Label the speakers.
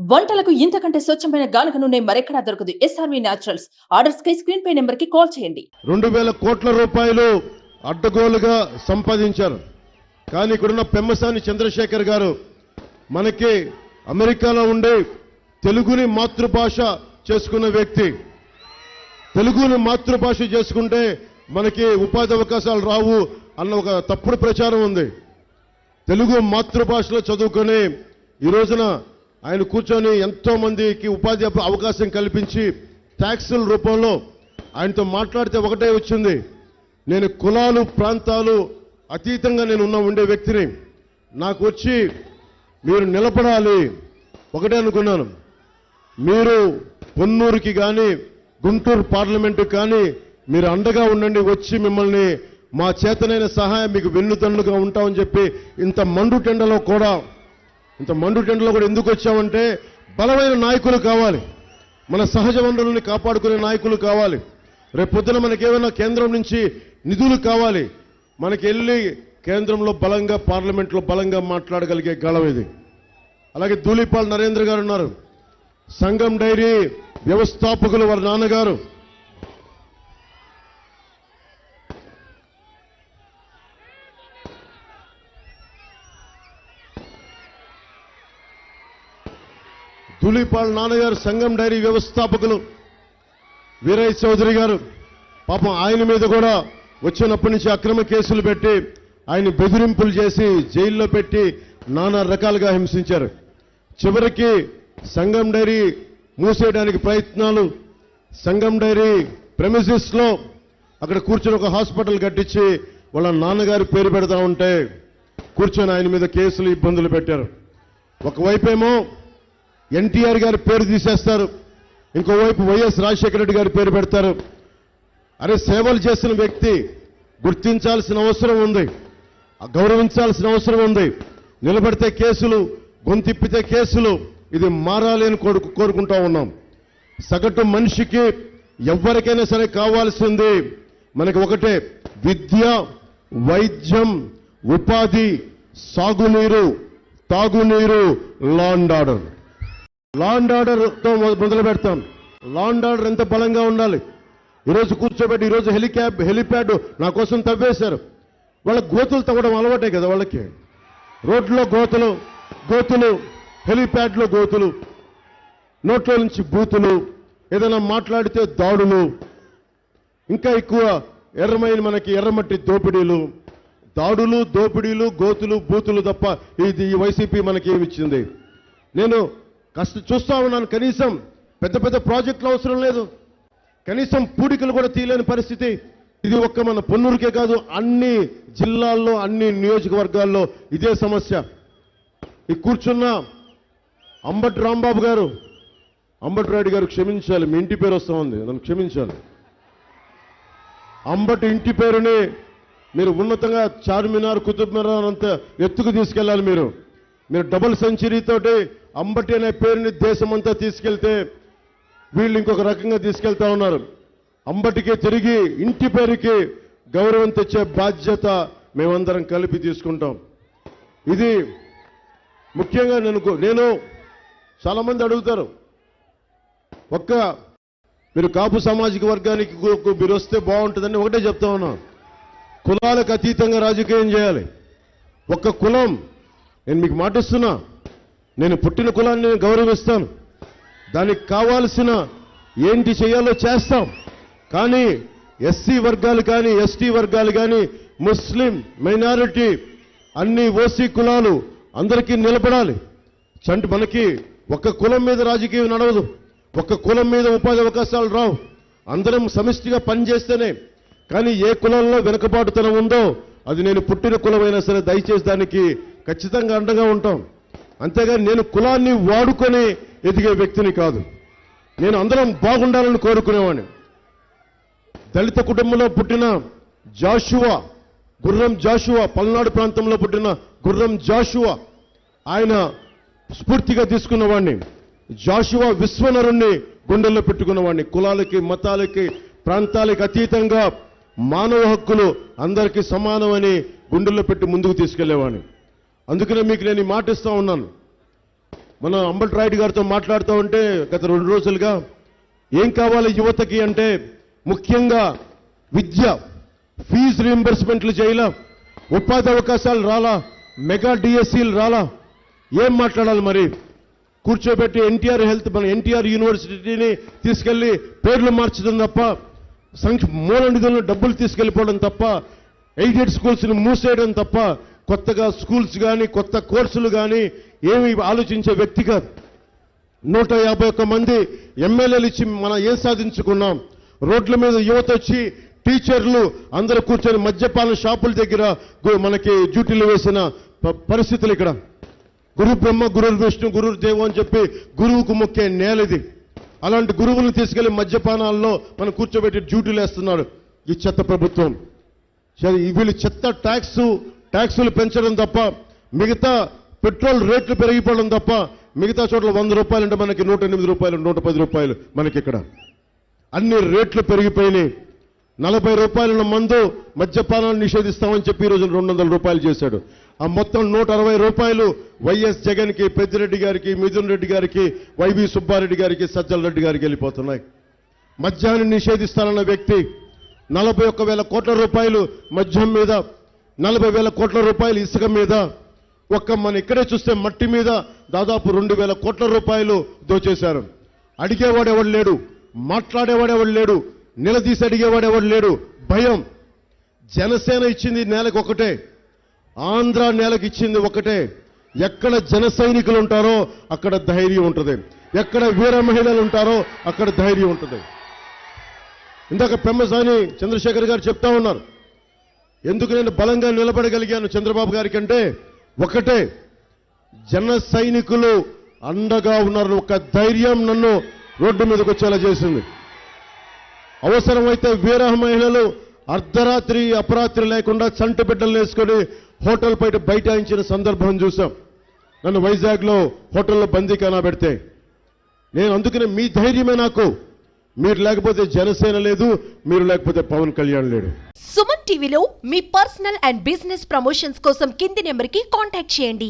Speaker 1: వంటలకు ఇంతకంటే స్వచ్ఛమైన గానుక నూనె మరెక్కడా దొరకదు. SRV naturals. ఆర్డర్స్ కై స్క్రీన్ పై నెంబర్కి కాల్ చేయండి.
Speaker 2: రెండు వేల కోట్ల రూపాయలు అడ్డగోలుగా సంపాదించారు. కానీ ఇక్కడున్న పెమ్మసాని చంద్రశేఖర్ గారు మనకి అమెరికాలో ఉండే తెలుగుని మాతృభాష చేసుకున్న వ్యక్తి. తెలుగుని మాతృభాష చేసుకుంటే మనకి ఉపాధి అవకాశాలు రావు అన్న ఒక తప్పుడు ప్రచారం ఉంది. తెలుగు మాతృభాషలో చదువుకొని ఈ రోజున ఆయన కూర్చొని ఎంతో మందికి ఉపాధి అవకాశం కల్పించి ట్యాక్సుల రూపంలో ఆయనతో మాట్లాడితే ఒకటే వచ్చింది. నేను కులాలు ప్రాంతాలు అతీతంగా నేను ఉన్న ఉండే వ్యక్తిని నాకు వచ్చి మీరు నిలబడాలి. ఒకటే అనుకున్నాను. మీరు పొన్నూరుకి కానీ గుంటూరు పార్లమెంటు కానీ మీరు అండగా ఉండండి వచ్చి మిమ్మల్ని మా చేతనైన సహాయం మీకు వెన్నుదన్నుగా ఉంటామని చెప్పి ఇంత మండు టెండలో కూడా ఇంత మండు టెండలో కూడా ఎందుకు వచ్చామంటే బలమైన నాయకులు కావాలి. మన సహజ వనరుల్ని కాపాడుకునే నాయకులు కావాలి. రేపు పొద్దున మనకేమైనా కేంద్రం నుంచి నిధులు కావాలి. మనకి వెళ్ళి కేంద్రంలో బలంగా పార్లమెంట్లో బలంగా మాట్లాడగలిగే గళం ఇది. అలాగే ధూళిపాల్ నరేంద్ర గారు ఉన్నారు. సంఘం డైరీ వ్యవస్థాపకులు వారి నాన్నగారు. ధూళిపాల్ నాన్నగారు సంఘం డైరీ వ్యవస్థాపకులు వీరయ్య చౌదరి గారు పాపం ఆయన మీద కూడా వచ్చినప్పటి నుంచి అక్రమ కేసులు పెట్టి ఆయన బెదిరింపులు చేసి జైల్లో పెట్టి నానా రకాలుగా హింసించారు. చివరికి సంఘం డైరీ మూసేయడానికి ప్రయత్నాలు సంఘం డైరీ ప్రెమిసిస్లో అక్కడ కూర్చొని ఒక హాస్పిటల్ కట్టించి వాళ్ళ నాన్నగారి పేరు పెడతా ఉంటే కూర్చొని ఆయన మీద కేసులు ఇబ్బందులు పెట్టారు. ఒకవైపేమో ఎన్టీఆర్ గారి పేరు తీసేస్తారు. ఇంకోవైపు వైఎస్ రాజశేఖర రెడ్డి గారి పేరు పెడతారు. అరే సేవలు చేసిన వ్యక్తి గుర్తించాల్సిన అవసరం ఉంది. గౌరవించాల్సిన అవసరం ఉంది. నిలబడితే కేసులు గొంతిప్పితే కేసులు ఇది మారాలి అని కోరు కోరుకుంటా ఉన్నాం. సగటు మనిషికి ఎవరికైనా సరే కావాల్సింది మనకి ఒకటే విద్య వైద్యం ఉపాధి సాగునీరు తాగునీరు లాండ్ ఆర్డర్ లా అండ్ ఆర్డర్తో మొదలు పెడతాం. లా అండ్ ఆర్డర్ ఎంత బలంగా ఉండాలి? ఈరోజు కూర్చోబెట్టి ఈరోజు హెలిక్యాబ్ హెలిప్యాడ్ నా కోసం తవ్వేశారు. వాళ్ళ గోతులు తవ్వడం అలవాటే కదా వాళ్ళకి. రోడ్లో గోతులు గోతులు హెలిప్యాడ్లో గోతులు నోట్లో నుంచి బూతులు ఏదైనా మాట్లాడితే దాడులు ఇంకా ఎక్కువ ఎర్రమైన మనకి ఎర్రమట్టి దోపిడీలు. దాడులు దోపిడీలు గోతులు బూతులు తప్ప ఇది ఈ వైసీపీ మనకి ఏమిచ్చింది నేను కష్ట చూస్తా ఉన్నాను కనీసం పెద్ద పెద్ద ప్రాజెక్టులు అవసరం లేదు. కనీసం పూడికలు కూడా తీయలేని పరిస్థితి. ఇది ఒక్క మన పొన్నూరుకే కాదు అన్ని జిల్లాల్లో అన్ని నియోజకవర్గాల్లో ఇదే సమస్య. ఈ కూర్చున్న అంబటి రాంబాబు గారు అంబటి రాయుడు గారు క్షమించాలి మీ ఇంటి పేరు వస్తా ఉంది నన్ను క్షమించాలి. అంబటి ఇంటి పేరుని మీరు ఉన్నతంగా చార్మినార్ కుతుబ్ మినార్ అంత ఎత్తుకు తీసుకెళ్ళాలి మీరు. మీరు డబుల్ సెంచరీతోటి అంబటి అనే పేరుని దేశమంతా తీసుకెళ్తే వీళ్ళు ఇంకొక రకంగా తీసుకెళ్తా ఉన్నారు. అంబటికి తిరిగి ఇంటి పేరుకి గౌరవం తెచ్చే బాధ్యత మేమందరం కలిపి తీసుకుంటాం. ఇది ముఖ్యంగా నేను నేను చాలా మంది అడుగుతారు. ఒక్క మీరు కాపు సామాజిక వర్గానికి మీరు వస్తే బాగుంటుందని ఒకటే చెప్తా ఉన్నా. కులాలకు అతీతంగా రాజకీయం చేయాలి. ఒక్క కులం నేను మీకు మాటిస్తున్నా నేను పుట్టిన కులాన్ని నేను గౌరవిస్తాను. దానికి కావాల్సిన ఏంటి చేయాలో చేస్తాం. కానీ ఎస్సీ వర్గాలు కానీ ఎస్టీ వర్గాలు కానీ ముస్లిం మైనారిటీ అన్ని ఓసీ కులాలు అందరికీ నిలబడాలి. చంటి మనకి ఒక్క కులం మీద రాజకీయం నడవదు. ఒక్క కులం మీద ఉపాధి అవకాశాలు రావు. అందరం సమిష్టిగా పనిచేస్తేనే. కానీ ఏ కులంలో వెనుకబాటుతనం ఉందో అది నేను పుట్టిన కులమైనా సరే దయచేసి దానికి ఖచ్చితంగా అండగా ఉంటాం. అంతేగాని నేను కులాన్ని వాడుకొని ఎదిగే వ్యక్తిని కాదు. నేను అందరం బాగుండాలని కోరుకునేవాడిని దళిత కుటుంబంలో పుట్టిన జాషువా గుర్రం జాషువా పల్నాడు ప్రాంతంలో పుట్టిన గుర్రం జాషువా ఆయన స్ఫూర్తిగా తీసుకున్నవాడిని జాషువా విశ్వనరుణ్ణి గుండెల్లో పెట్టుకున్నవాడిని కులాలకి మతాలకి ప్రాంతాలకి అతీతంగా మానవ హక్కులు అందరికీ సమానమని గుండెల్లో పెట్టి ముందుకు తీసుకెళ్ళేవాడిని అందుకనే మీకు నేను మాటిస్తూ ఉన్నాను. మన అంబట్ రాయుడు గారితో మాట్లాడుతూ ఉంటే గత రెండు రోజులుగా ఏం కావాలి యువతకి అంటే ముఖ్యంగా విద్య ఫీజు రీఎంబర్స్మెంట్లు చేయాల ఉపాధి అవకాశాలు రాలా మెగా డిఎస్సీలు రాలా? ఏం మాట్లాడాలి మరి? కూర్చోబెట్టి ఎన్టీఆర్ హెల్త్ మన ఎన్టీఆర్ యూనివర్సిటీని తీసుకెళ్ళి పేర్లు మార్చడం తప్ప సంక్ష మూల నిధులను డబ్బులు తీసుకెళ్ళిపోవడం తప్ప ఎయిడెడ్ స్కూల్స్ని మూసేయడం తప్ప కొత్తగా స్కూల్స్ కానీ కొత్త కోర్సులు కానీ ఏమి ఆలోచించే వ్యక్తి కాదు. నూట యాభై ఒక్క మంది ఎమ్మెల్యేలు ఇచ్చి మనం ఏం సాధించుకున్నాం? రోడ్ల మీద యువత వచ్చి టీచర్లు అందరూ కూర్చొని మద్యపాన షాపుల దగ్గర గు- మనకి డ్యూటీలు వేసిన ప- పరిస్థితులు ఇక్కడ. గురు బ్రహ్మ గురు విష్ణు గురు దేవు అని చెప్పి గురువుకు మొక్కే నేలది అలాంటి గురువులను తీసుకెళ్ళి మద్యపానాల్లో మనం కూర్చోబెట్టి డ్యూటీలు వేస్తున్నాడు ఈ చెత్త ప్రభుత్వం. సరే, వీళ్ళు చెత్త ట్యాక్స్ ట్యాక్సులు పెంచడం తప్ప మిగతా పెట్రోల్ రేట్లు పెరిగిపోవడం తప్ప మిగతా చోట్ల వంద రూపాయలు అంటే మనకి నూట ఎనిమిది రూపాయలు నూట పది రూపాయలు మనకి ఇక్కడ అన్ని రేట్లు పెరిగిపోయినాయి. నలభై రూపాయల మందు మద్యపానాన్ని నిషేధిస్తామని చెప్పి ఈరోజు రోజు రెండు వందల రూపాయలు చేశాడు. ఆ మొత్తం నూట అరవై రూపాయలు వైఎస్ జగన్కి పెద్దిరెడ్డి గారికి మిథున్ రెడ్డి గారికి వైవి సుబ్బారెడ్డి గారికి సజ్జల రెడ్డి గారికి వెళ్ళిపోతున్నాయి. మద్యాన్ని నిషేధిస్తానన్న వ్యక్తి నలభై ఒక్క వేల కోట్ల రూపాయలు మద్యం మీద నలభై వేల కోట్ల రూపాయలు ఇసుక మీద ఒక్క మన ఇక్కడే చూస్తే మట్టి మీద దాదాపు రెండు వేల కోట్ల రూపాయలు దోచేశారు. అడిగేవాడెవడు లేడు? మాట్లాడేవాడెవడు లేడు? నిలదీసి అడిగేవాడు ఎవడు లేడు? భయం. జనసేన ఇచ్చింది నేలకు ఒకటే. ఆంధ్ర నేలకు ఇచ్చింది ఒకటే. ఎక్కడ జన సైనికులు ఉంటారో అక్కడ ధైర్యం ఉంటుంది. ఎక్కడ వీర మహిళలు ఉంటారో అక్కడ ధైర్యం ఉంటుంది. ఇందాక పెమ్మసాని చంద్రశేఖర్ గారు చెప్తా ఉన్నారు. ఎందుకు నేను బలంగా నిలబడగలిగాను చంద్రబాబు గారి కంటే? ఒకటే జన సైనికులు అండగా ఉన్నారు ఒక ధైర్యం నన్ను రోడ్డు మీదకి వచ్చేలా చేసింది. అవసరమైతే వీర మహిళలు అర్ధరాత్రి అపరాత్రి లేకుండా చంటి బిడ్డలు వేసుకొని హోటల్ బయట బైఠాయించిన సందర్భం చూసాం నన్ను వైజాగ్లో హోటల్లో బందీకానా పెడితే. నేను అందుకనే మీ ధైర్యమే నాకు. మీరు లేకపోతే జనసేన లేదు మీరు లేకపోతే పవన్ కళ్యాణ్ లేడు.
Speaker 3: సుమన్ టీవీలో మీ పర్సనల్ అండ్ బిజినెస్ ప్రమోషన్స్ కోసం కింది నెంబర్కి కాంటాక్ట్ చేయండి.